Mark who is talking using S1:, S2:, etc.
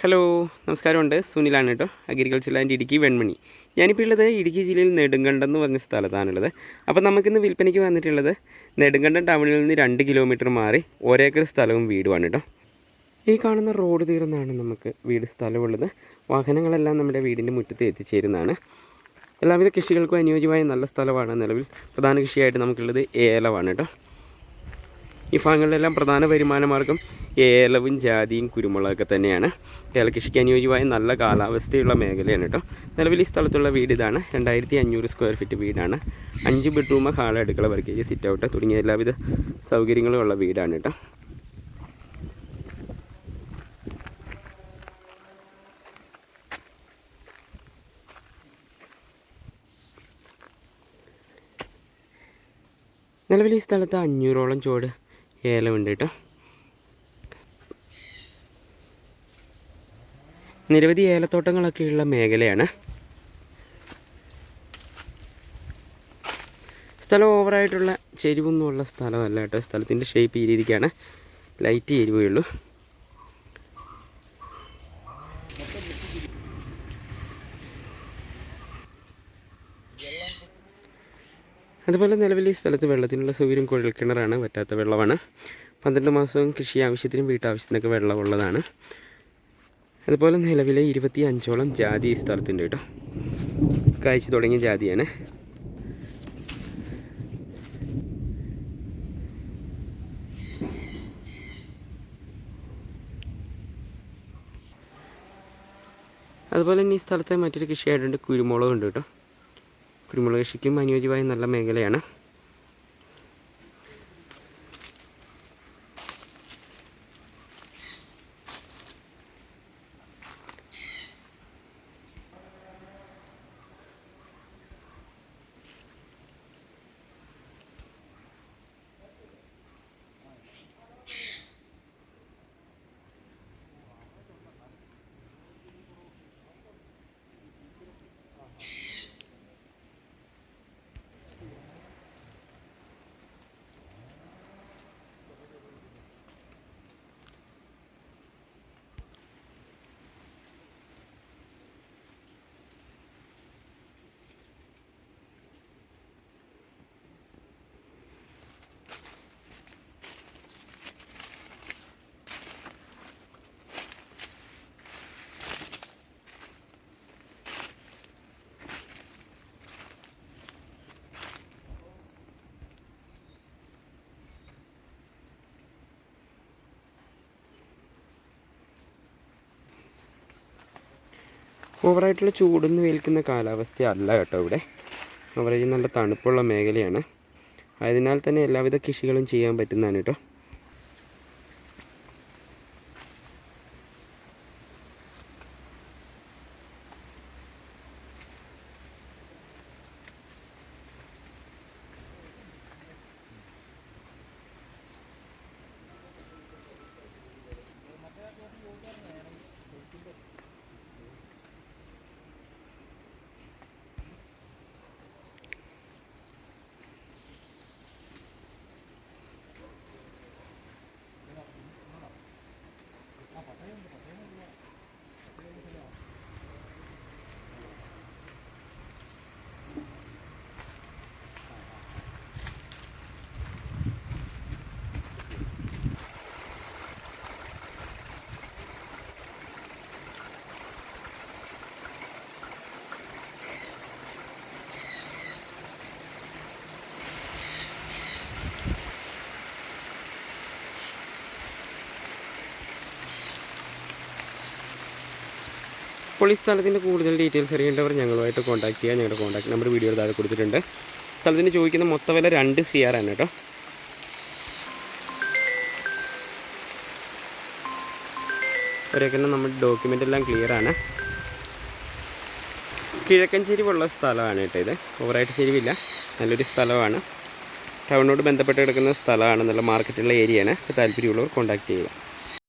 S1: Hello നമസ്കാരമുണ്ട്. സുനിലാണ് കേട്ടോ agriculture land Idukki Venmony. ഞാനിപ്പോൾ ഉള്ളത് ഇടുക്കി ജില്ലയിൽ നെടുങ്കണ്ടം എന്ന് പറഞ്ഞ സ്ഥലത്താണുള്ളത്. അപ്പോൾ നമുക്കിന്ന് വിൽപ്പനയ്ക്ക് വന്നിട്ടുള്ളത് നെടുങ്കണ്ടം ടൗണിൽ നിന്ന് രണ്ട് കിലോമീറ്റർ മാറി ഒരേക്കർ സ്ഥലവും വീടുമാണ് കേട്ടോ ഈ കാണുന്ന റോഡ് തീർന്നാണ് നമുക്ക് വീട് സ്ഥലമുള്ളത്. വാഹനങ്ങളെല്ലാം നമ്മുടെ വീടിന്റെ മുറ്റത്ത് എത്തിച്ചേരുന്നതാണ്. എല്ലാവിധ കൃഷികൾക്കും അനുയോജ്യമായ നല്ല സ്ഥലമാണ് നിലവിൽ. പ്രധാന കൃഷിയായിട്ട് നമുക്കുള്ളത് ഏലമാണ് കേട്ടോ ഈ ഭാഗങ്ങളിലെല്ലാം പ്രധാന വരുമാന മാർഗം ഏലവും ജാതിയും കുരുമുളകൊക്കെ തന്നെയാണ്. ഏലകൃഷിക്ക് അനുയോജ്യമായ നല്ല കാലാവസ്ഥയുള്ള മേഖലയാണ് കേട്ടോ. നിലവിൽ ഈ സ്ഥലത്തുള്ള വീട് ഇതാണ്. രണ്ടായിരത്തി അഞ്ഞൂറ് സ്ക്വയർ ഫീറ്റ് വീടാണ്. അഞ്ച് ബെഡ്റൂം ഹാൾ അടുക്കള വർക്കേജ് സിറ്റ് ഔട്ട് തുടങ്ങിയ എല്ലാവിധ സൗകര്യങ്ങളും ഉള്ള വീടാണ് കേട്ടോ. നിലവിൽ ഈ സ്ഥലത്ത് അഞ്ഞൂറോളം ചോട് ഏലമുണ്ട് കേട്ടോ. നിരവധി ഏലത്തോട്ടങ്ങളൊക്കെയുള്ള മേഖലയാണ്. സ്ഥലം ഓവറായിട്ടുള്ള ചെരിവൊന്നുമുള്ള സ്ഥലമല്ല കേട്ടോ. സ്ഥലത്തിന്റെ ഷേപ്പ് ഈ രീതിക്കാണ്. ലൈറ്റ് ചെരിവുള്ളൂ അതുപോലെ നിലവിൽ ഈ സ്ഥലത്ത് വെള്ളത്തിനുള്ള സൗകര്യം കുഴൽക്കിണറാണ് പറ്റാത്ത വെള്ളമാണ്. പന്ത്രണ്ട് മാസവും കൃഷി ആവശ്യത്തിനും വീട്ടാവശ്യത്തിനൊക്കെ വെള്ളമുള്ളതാണ്. അതുപോലെ നിലവിലെ ഇരുപത്തി അഞ്ചോളം ജാതി ഈ സ്ഥലത്തുണ്ട് കേട്ടോ. കായ്ച്ചു തുടങ്ങിയ ജാതിയാണ്. അതുപോലെ തന്നെ ഈ സ്ഥലത്തെ മറ്റൊരു കൃഷിയായിട്ടുണ്ട് കുരുമുളകുണ്ട് കേട്ടോ. കുരുമുളക് കൃഷിക്കും അനുയോജ്യമായ നല്ല മേഖലയാണ്. ഓവറായിട്ടുള്ള ചൂടൊന്നും ഏൽക്കുന്ന കാലാവസ്ഥ അല്ല കേട്ടോ ഇവിടെ. ഓവറേജ് നല്ല തണുപ്പുള്ള മേഖലയാണ്. അതിനാൽ തന്നെ എല്ലാവിധ കൃഷികളും ചെയ്യാൻ പറ്റുന്നതാണ് കേട്ടോ. അപ്പോൾ ഈ സ്ഥലത്തിന്റെ കൂടുതൽ ഡീറ്റെയിൽസ് അറിയേണ്ടവർ ഞങ്ങളുമായിട്ട് കോൺടാക്ട് ചെയ്യുക. ഞങ്ങളുടെ കോൺടാക്ട് നമ്പർ വീഡിയോ താഴെ കൊടുത്തിട്ടുണ്ട്. സ്ഥലത്തിന് ചോദിക്കുന്ന മൊത്തം വില രണ്ട് സി ആർ ആണ് കേട്ടോ. ഒരേക്കന്നെ നമ്മുടെ ഡോക്യുമെന്റ് എല്ലാം ക്ലിയർ ആണ്. കിഴക്കഞ്ചേരി ചെരിവുള്ള സ്ഥലമാണ് കേട്ടോ ഇത്. ഓവറായിട്ട് ചെരിവില്ല നല്ലൊരു സ്ഥലമാണ്. ടൗണിനോട് ബന്ധപ്പെട്ട് കിടക്കുന്ന സ്ഥലമാണ്. നല്ല മാർക്കറ്റുള്ള ഏരിയയാണ് താല്പര്യമുള്ളവർ കോൺടാക്ട് ചെയ്യുക.